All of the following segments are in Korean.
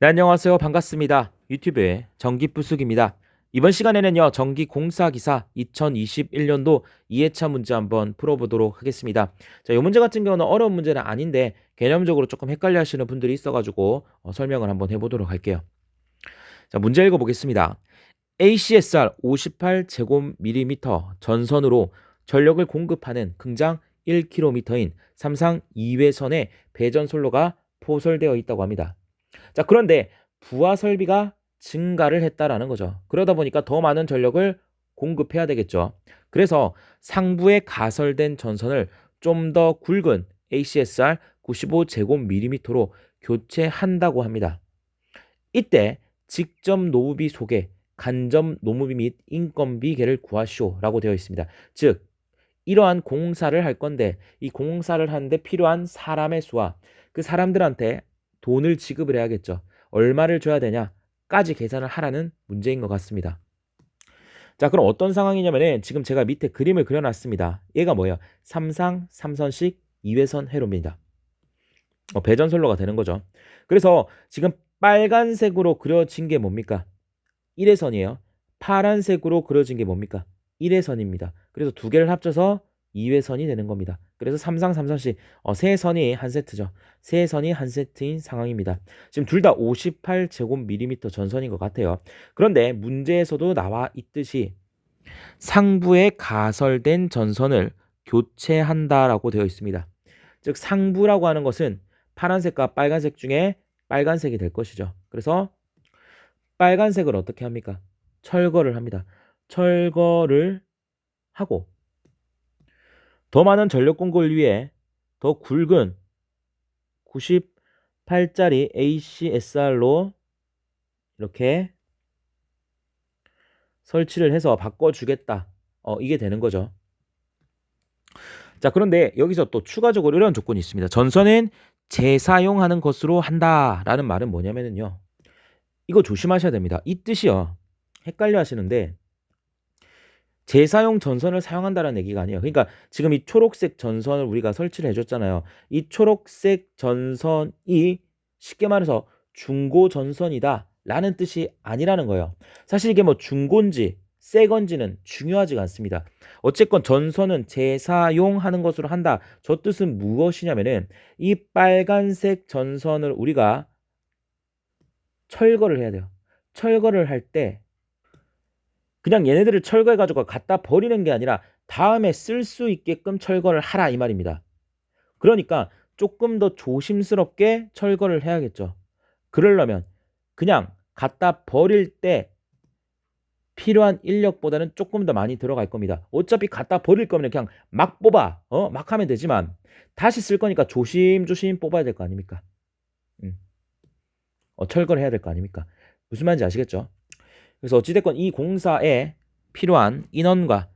네, 안녕하세요. 반갑습니다. 유튜브의 전기부숙입니다. 이번 시간에는요, 전기공사기사 2021년도 2회차 문제 한번 풀어보도록 하겠습니다. 자, 이 문제 같은 경우는 어려운 문제는 아닌데, 개념적으로 조금 헷갈려 하시는 분들이 있어가지고, 어, 설명을 한번 해보도록 할게요. 자, 문제 읽어보겠습니다. ACSR 58제곱밀리미터 전선으로 전력을 공급하는 긍장 1km인 삼상 2회선에 배전 솔로가 포설되어 있다고 합니다. 자, 그런데 부하 설비가 증가를 했다라는 거죠. 그러다 보니까 더 많은 전력을 공급해야 되겠죠. 그래서 상부에 가설된 전선을 좀 더 굵은 ACSR 95제곱밀리미터로 교체한다고 합니다. 이때 직접 노무비 속에 간접 노무비 및 인건비계를 구하시오라고 되어 있습니다. 즉 이러한 공사를 할 건데 이 공사를 하는데 필요한 사람의 수와 그 사람들한테 돈을 지급을 해야겠죠. 얼마를 줘야 되냐까지 계산을 하라는 문제인 것 같습니다. 자, 그럼 어떤 상황이냐면은 지금 제가 밑에 그림을 그려놨습니다. 얘가 뭐예요? 삼상 삼선식 2회선 회로입니다. 어, 배전선로가 되는 거죠. 그래서 지금 빨간색으로 그려진 게 뭡니까? 1회선이에요. 파란색으로 그려진 게 뭡니까? 1회선입니다. 그래서 두 개를 합쳐서 2회선이 되는 겁니다. 그래서 3상 3선씩 어, 세 선이 한 세트죠. 세 선이 한 세트인 상황입니다. 지금 둘 다 58제곱밀리미터 전선인 것 같아요. 그런데 문제에서도 나와 있듯이 상부에 가설된 전선을 교체한다라고 되어 있습니다. 즉 상부라고 하는 것은 파란색과 빨간색 중에 빨간색이 될 것이죠. 그래서 빨간색을 어떻게 합니까? 철거를 합니다. 철거를 하고 더 많은 전력 공급을 위해 더 굵은 98짜리 ACSR로 이렇게 설치를 해서 바꿔주겠다. 어, 이게 되는 거죠. 자, 그런데 여기서 또 추가적으로 이런 조건이 있습니다. 전선은 재사용하는 것으로 한다라는 말은 뭐냐면요. 이거 조심하셔야 됩니다. 이 뜻이요. 헷갈려 하시는데 재사용 전선을 사용한다는 얘기가 아니에요. 그러니까 지금 이 초록색 전선을 우리가 설치를 해줬잖아요. 이 초록색 전선이 쉽게 말해서 중고 전선이다 라는 뜻이 아니라는 거예요. 사실 이게 뭐 중고인지 새 건지는 중요하지가 않습니다. 어쨌건 전선은 재사용하는 것으로 한다. 저 뜻은 무엇이냐면은 이 빨간색 전선을 우리가 철거를 해야 돼요. 철거를 할때 그냥 얘네들을 철거해가지고 갖다 버리는 게 아니라 다음에 쓸 수 있게끔 철거를 하라 이 말입니다. 그러니까 조금 더 조심스럽게 철거를 해야겠죠. 그러려면 그냥 갖다 버릴 때 필요한 인력보다는 조금 더 많이 들어갈 겁니다. 어차피 갖다 버릴 거면 그냥 막 뽑아, 어, 막 하면 되지만 다시 쓸 거니까 조심조심 뽑아야 될 거 아닙니까? 음. 어, 철거를 해야 될 거 아닙니까? 무슨 말인지 아시겠죠? 그래서 어찌됐건 이 공사에 필요한 인원과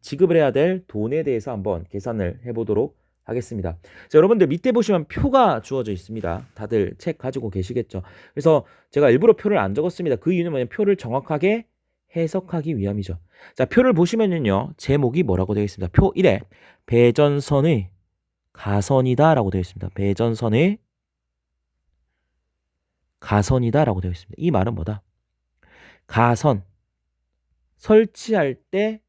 지급을 해야 될 돈에 대해서 한번 계산을 해보도록 하겠습니다. 자, 여러분들 밑에 보시면 표가 주어져 있습니다. 다들 책 가지고 계시겠죠. 그래서 제가 일부러 표를 안 적었습니다. 그 이유는 뭐냐면 표를 정확하게 해석하기 위함이죠. 자, 표를 보시면요. 제목이 뭐라고 되어 있습니다. 표 1에 배전선의 가선이다 라고 되어 있습니다. 배전선의 가선이다 라고 되어 있습니다. 이 말은 뭐다? 가선 설치할 때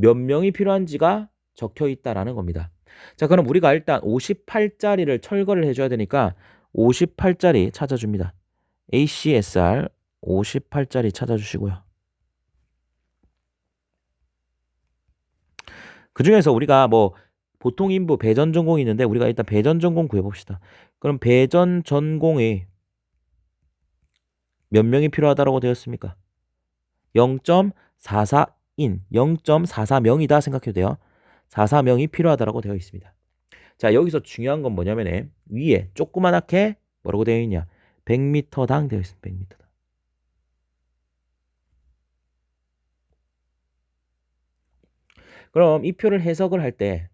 몇 명이 필요한지가 적혀 있다라는 겁니다. 자, 그럼 우리가 일단 58짜리를 철거를 해줘야 되니까 58짜리 찾아줍니다. ACSR 58짜리 찾아주시고요. 그 중에서 우리가 뭐 보통 인부 배전 전공이 있는데 우리가 일단 배전 전공 구해봅시다. 그럼 배전 전공의 몇 명이 필요하다고 되었습니까? 0.44인, 0.44명이다 생각해도 돼요. 44명이 필요하다고 되어 있습니다. 자, 여기서 중요한 건 뭐냐면 위에 조그만하게 뭐라고 되어 있냐? 100m당 되어 있습니다. 100m당. 그럼 이 표를 해석을 할 때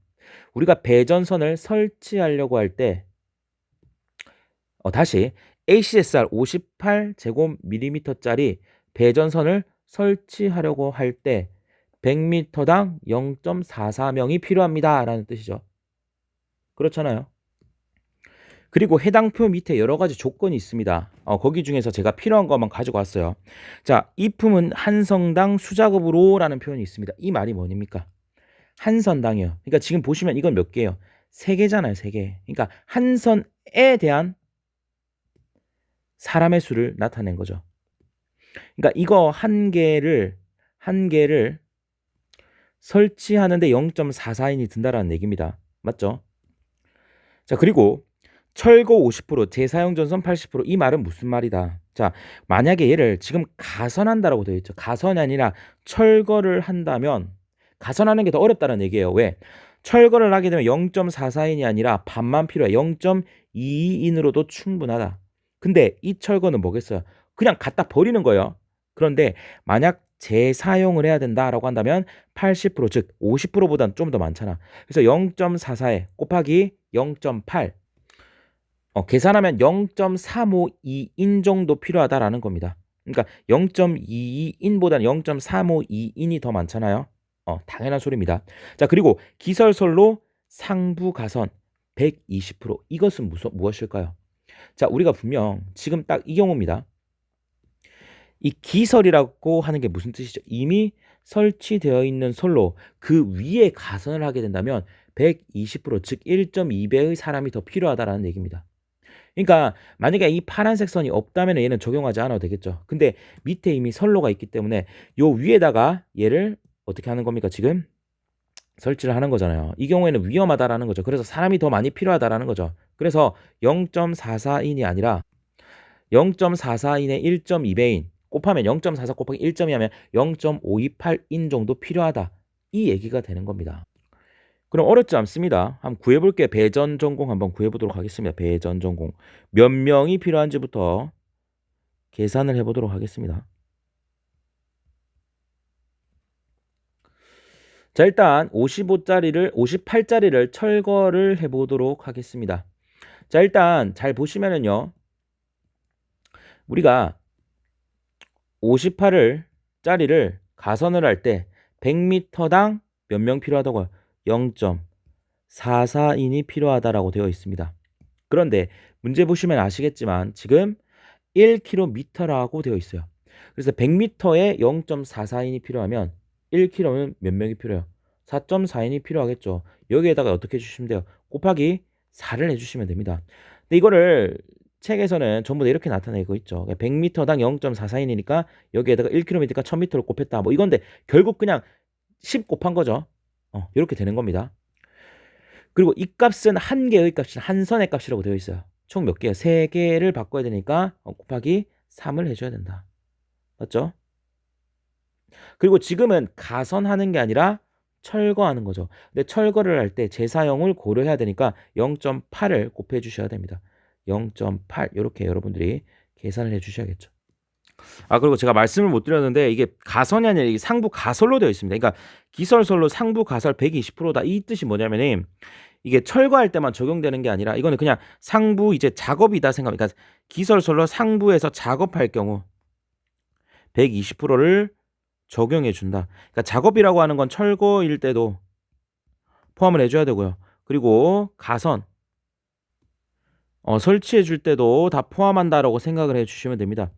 우리가 배전선을 설치하려고 할때 어, 다시 ACSR 58제곱밀리미터짜리 배전선을 설치하려고 할 때 100m당 0.44명이 필요합니다. 라는 뜻이죠. 그렇잖아요. 그리고 해당 표 밑에 여러 가지 조건이 있습니다. 어, 거기 중에서 제가 필요한 것만 가지고 왔어요. 자, 이 품은 한 성당 수작업으로 라는 표현이 있습니다. 이 말이 뭐입니까? 한 선당이요. 그러니까 지금 보시면 이건 몇 개예요? 세 개잖아요, 세 개. 그러니까 한 선에 대한 사람의 수를 나타낸 거죠. 그러니까 이거 한 개를 한 개를 설치하는데 0.44인이 든다라는 얘기입니다. 맞죠? 자, 그리고 철거 50%, 재사용 전선 80%이 말은 무슨 말이다? 자, 만약에 얘를 지금 가선한다라고 되어 있죠. 가선이 아니라 철거를 한다면 가선하는 게 더 어렵다는 얘기예요. 왜? 철거를 하게 되면 0.44인이 아니라 반만 필요해. 0.22인으로도 충분하다. 근데 이 철거는 뭐겠어요? 그냥 갖다 버리는 거예요. 그런데 만약 재사용을 해야 된다라고 한다면 80%, 즉 50%보다는 좀더 많잖아. 그래서 0.44에 곱하기 0.8 어, 계산하면 0.352인 정도 필요하다라는 겁니다. 그러니까 0.22인보다는 0.352인이 더 많잖아요. 어, 당연한 소리입니다. 자, 그리고 기설설로 상부 가선 120% 이것은 무서, 무엇일까요? 자, 우리가 분명 지금 딱 이 경우입니다. 이 기설이라고 하는 게 무슨 뜻이죠? 이미 설치되어 있는 솔로 그 위에 가선을 하게 된다면 120%, 즉 1.2배의 사람이 더 필요하다라는 얘기입니다. 그러니까 만약에 이 파란색 선이 없다면 얘는 적용하지 않아도 되겠죠. 근데 밑에 이미 선로가 있기 때문에 요 위에다가 얘를 어떻게 하는 겁니까? 지금 설치를 하는 거잖아요. 이 경우에는 위험하다라는 거죠. 그래서 사람이 더 많이 필요하다라는 거죠. 그래서 0.44인이 아니라 0.44인의 1.2배인 곱하면 0.44 곱하기 1.2 하면 0.528인 정도 필요하다. 이 얘기가 되는 겁니다. 그럼 어렵지 않습니다. 한번 구해볼게요. 배전 전공 한번 구해보도록 하겠습니다. 배전 전공. 몇 명이 필요한지부터 계산을 해보도록 하겠습니다. 자, 일단 55짜리를, 58짜리를 철거를 해 보도록 하겠습니다. 자, 일단 잘 보시면은요. 우리가 58을 짜리를 가선을 할 때 100m당 몇 명 필요하다고요? 0.44인이 필요하다라고 되어 있습니다. 그런데 문제 보시면 아시겠지만 지금 1km라고 되어 있어요. 그래서 100m에 0.44인이 필요하면 1km는 몇 명이 필요해요? 4.4인이 필요하겠죠. 여기에다가 어떻게 해주시면 돼요? 곱하기 4를 해주시면 됩니다. 근데 이거를 책에서는 전부 다 이렇게 나타내고 있죠. 100m당 0.44인이니까 여기에다가 1km니까 1000m를 곱했다. 뭐 이건데 결국 그냥 10 곱한 거죠. 어, 이렇게 되는 겁니다. 그리고 이 값은 한 개의 값이 한 선의 값이라고 되어 있어요. 총 몇 개요? 세 개를 바꿔야 되니까 어, 곱하기 3을 해줘야 된다. 맞죠? 그리고 지금은 가선하는 게 아니라 철거하는 거죠. 근데 철거를 할때 재사용을 고려해야 되니까 0.8을 곱해 주셔야 됩니다. 0.8 이렇게 여러분들이 계산을 해 주셔야겠죠. 아 그리고 제가 말씀을 못 드렸는데 이게 가선이 아니라 이게 상부 가설로 되어 있습니다. 그러니까 기설설로 상부 가설 120%다 이 뜻이 뭐냐면은 이게 철거할 때만 적용되는 게 아니라 이거는 그냥 상부 이제 작업이다 생각. 그러니까 기설설로 상부에서 작업할 경우 120%를 적용해 준다. 그러니까 작업이라고 하는 건 철거일 때도 포함을 해줘야 되고요. 그리고 가선 어, 설치해 줄 때도 다 포함한다라고 생각을 해 주시면 됩니다.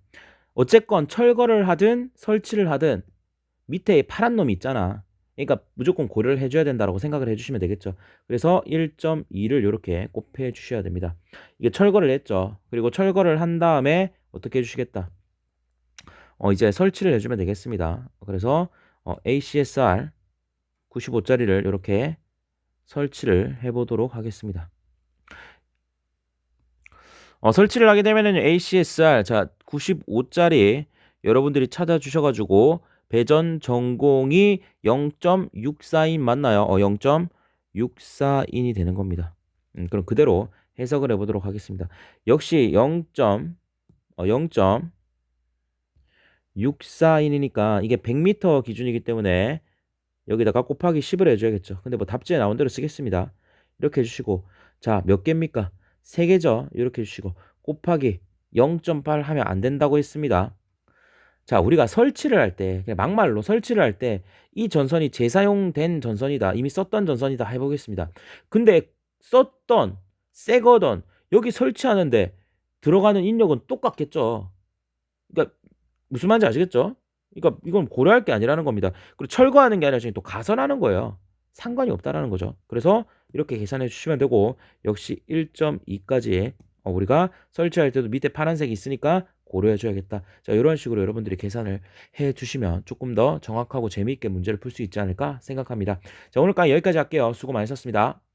어쨌건 철거를 하든 설치를 하든 밑에 파란 놈이 있잖아. 그러니까 무조건 고려를 해줘야 된다라고 생각을 해주시면 되겠죠. 그래서 1.2를 이렇게 곱해 주셔야 됩니다. 이게 철거를 했죠. 그리고 철거를 한 다음에 어떻게 해주시겠다. 어, 이제 설치를 해주면 되겠습니다. 그래서 어, ACSR 95짜리를 이렇게 설치를 해보도록 하겠습니다. 어, 설치를 하게 되면은 ACSR 자 95짜리 여러분들이 찾아주셔가지고 배전 전공이 0.64인 맞나요? 어, 0.64인이 되는 겁니다. 음, 그럼 그대로 해석을 해보도록 하겠습니다. 역시 0. 어, 0. 64인이니까 이게 100m 기준이기 때문에 여기다가 곱하기 10을 해줘야겠죠. 근데 뭐 답지에 나온 대로 쓰겠습니다. 이렇게 해주시고 자 몇 개입니까? 3개죠. 이렇게 해주시고 곱하기 0.8 하면 안 된다고 했습니다. 자 우리가 설치를 할 때 막말로 설치를 할 때 이 전선이 재사용된 전선이다. 이미 썼던 전선이다 해보겠습니다. 근데 썼던 새거던 여기 설치하는데 들어가는 인력은 똑같겠죠. 그러니까 무슨 말인지 아시겠죠? 그러니까 이건 고려할 게 아니라는 겁니다. 그리고 철거하는 게 아니라 지금 또 가설하는 거예요. 상관이 없다라는 거죠. 그래서 이렇게 계산해 주시면 되고 역시 1.2까지 어, 우리가 설치할 때도 밑에 파란색이 있으니까 고려해 줘야겠다. 자, 이런 식으로 여러분들이 계산을 해 주시면 조금 더 정확하고 재미있게 문제를 풀 수 있지 않을까 생각합니다. 자, 오늘까지 여기까지 할게요. 수고 많으셨습니다.